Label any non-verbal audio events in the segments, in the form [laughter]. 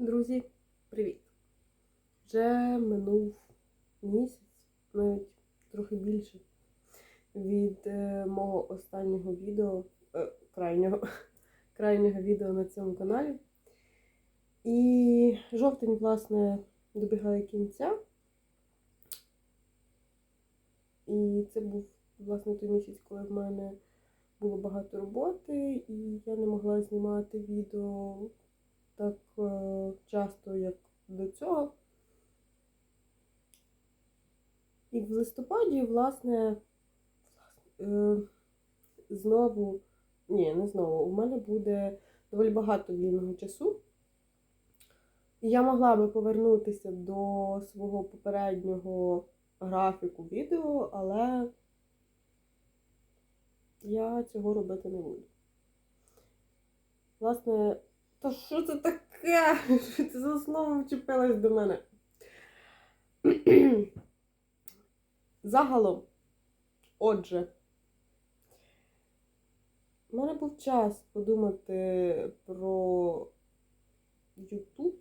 Друзі, привіт! Вже минув місяць, навіть трохи більше, від е, мого останнього відео, е, крайнього, [laughs] крайнього відео на цьому каналі. І жовтень, власне, добігає кінця. І це був, власне, той місяць, коли в мене було багато роботи, і я не могла знімати відео так е, часто, як до цього. І в листопаді, власне, е, знову, ні, не знову, у мене буде доволі багато вільного часу. Я могла би повернутися до свого попереднього графіку відео, але я цього робити не буду. Власне, та що це таке? [laughs] Що це за слово вчепилось до мене? [clears throat] Загалом, отже, в мене був час подумати про YouTube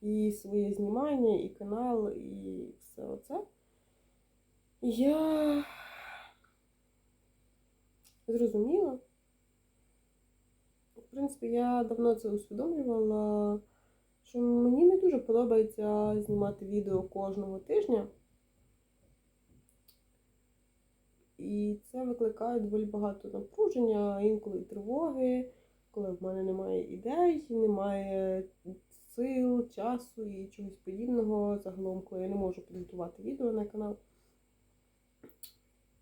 і своє знімання, і канал, і все оце. Я зрозуміла. Принципі, я давно це усвідомлювала, що мені не дуже подобається знімати відео кожного тижня. І це викликає доволі багато напруження, інколи тривоги, коли в мене немає ідей, немає сил, часу і чогось подібного. Загалом, коли я не можу підготувати відео на канал.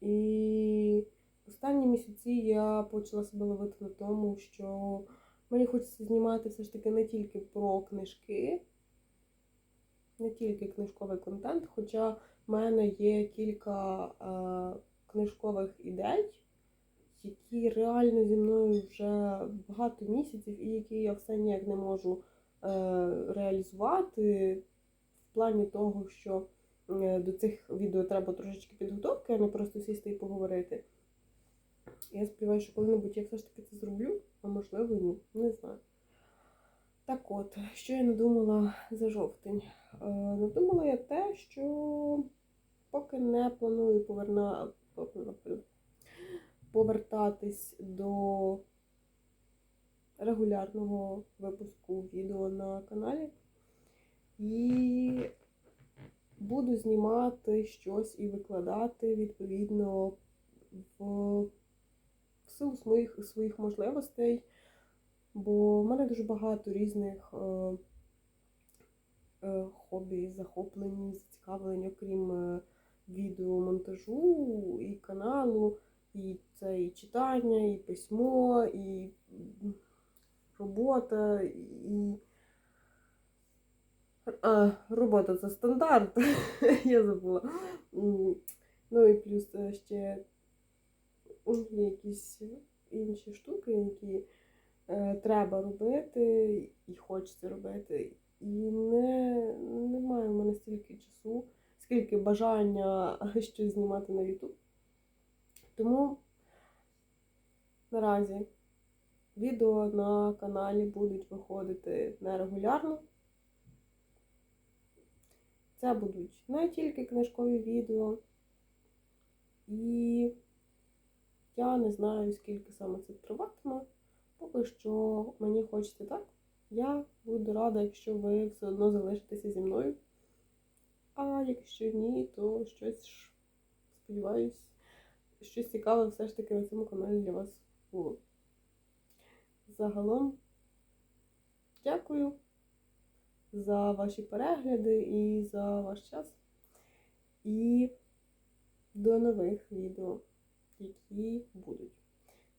І останні місяці я почала себе ловити на тому, що мені хочеться знімати все ж таки не тільки про книжки, не тільки книжковий контент, хоча в мене є кілька е, книжкових ідей, які реально зі мною вже багато місяців, і які я все ніяк не можу е, реалізувати в плані того, що е, до цих відео треба трошечки підготовки, а не просто сісти і поговорити. Я сподіваюся, що коли-небудь я все ж таки це зроблю, а можливо ні, не знаю. Так от, що я надумала за жовтень? Е, надумала я те, що поки не планую поверна... повертатись до регулярного випуску відео на каналі. І буду знімати щось і викладати відповідно в силу своїх своїх можливостей, бо в мене дуже багато різних е, е, хобі, захоплень, зацікавлень, окрім е, відеомонтажу і каналу, і це і читання, і письмо, і робота, і. А, робота це стандарт, [laughs] я забула. Ну і плюс е, ще є якісь інші штуки, які е, треба робити і хочеться робити. І не, немає в мене стільки часу, скільки бажання [laughs] щось знімати на YouTube. Тому наразі відео на каналі будуть виходити нерегулярно. Це будуть не тільки книжкові відео. І я не знаю, скільки саме це триватиме. Поки що мені хочеться так. Я буду рада, якщо ви все одно залишитеся зі мною. А якщо ні, то щось, сподіваюсь, щось цікаве все ж таки на цьому каналі для вас було. Загалом, дякую за ваші перегляди і за ваш час. І до нових відео які будуть.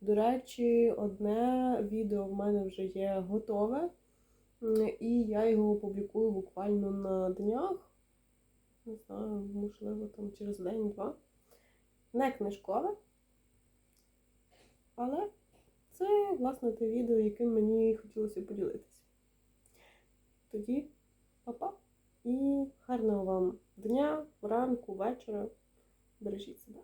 До речі, одне відео в мене вже є готове, і я його опублікую буквально на днях. Не знаю, можливо, там через день-два. Не книжкове. Але це, власне, те відео, яким мені хотілося поділитися. Тоді, па-па! І гарного вам дня, ранку, вечора. Бережіть себе.